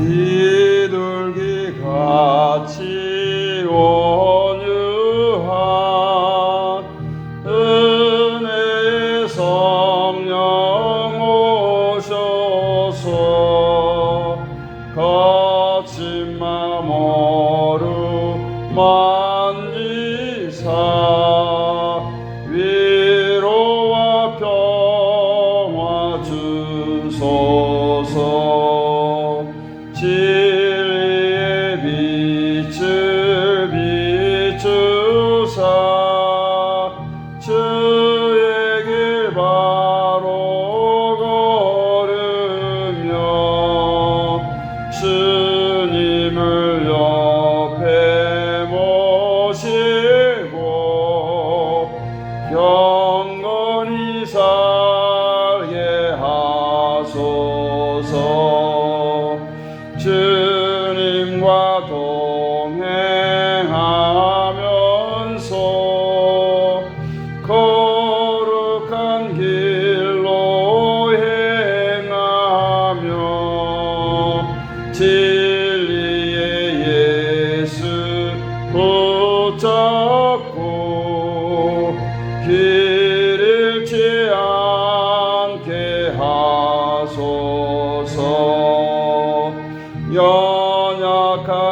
비둘기 같이 온유한 은혜 성령 오셔서 바로 걸으며 스님을 옆에 모시고 경건히 살게 하소서. 주님과 동행하면서 그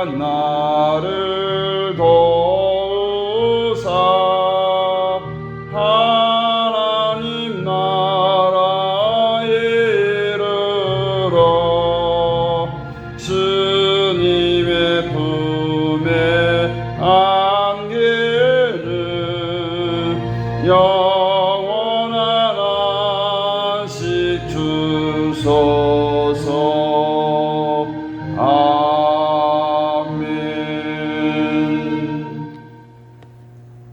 나를 도우사 하나님 나라에 이르러 주님의 품에 안기는 영원한 안식 주소